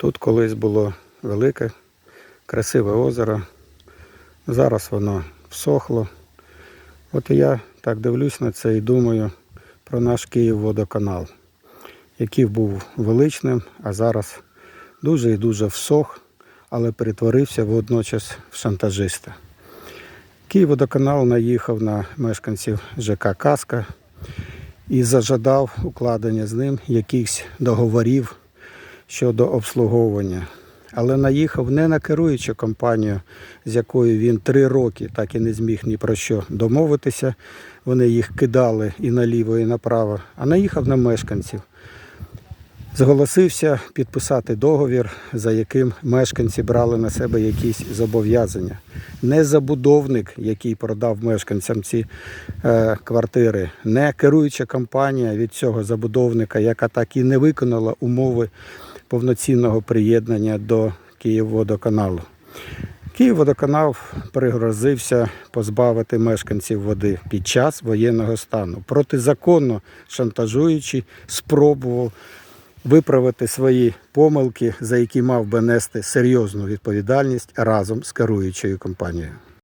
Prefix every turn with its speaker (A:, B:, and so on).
A: Тут колись було велике, красиве озеро. Зараз воно всохло. От я так дивлюсь на це і думаю про наш Київводоканал, який був величним, а зараз дуже і дуже всох, але перетворився водночас в шантажиста. Київводоканал наїхав на мешканців ЖК Каска і зажадав укладення з ним якихось договорів щодо обслуговування. Але наїхав не на керуючу компанію, з якою він три роки так і не зміг ні про що домовитися. Вони їх кидали і наліво, і направо, а наїхав на мешканців. Зголосився підписати договір, за яким мешканці брали на себе якісь зобов'язання. Не забудовник, який продав мешканцям ці е, квартири, не керуюча компанія від цього забудовника, яка так і не виконала умови повноцінного приєднання до Київводоканалу. Київводоканал пригрозився позбавити мешканців води під час воєнного стану. Протизаконно шантажуючи, спробував виправити свої помилки, за які мав би нести серйозну відповідальність разом з керуючою компанією.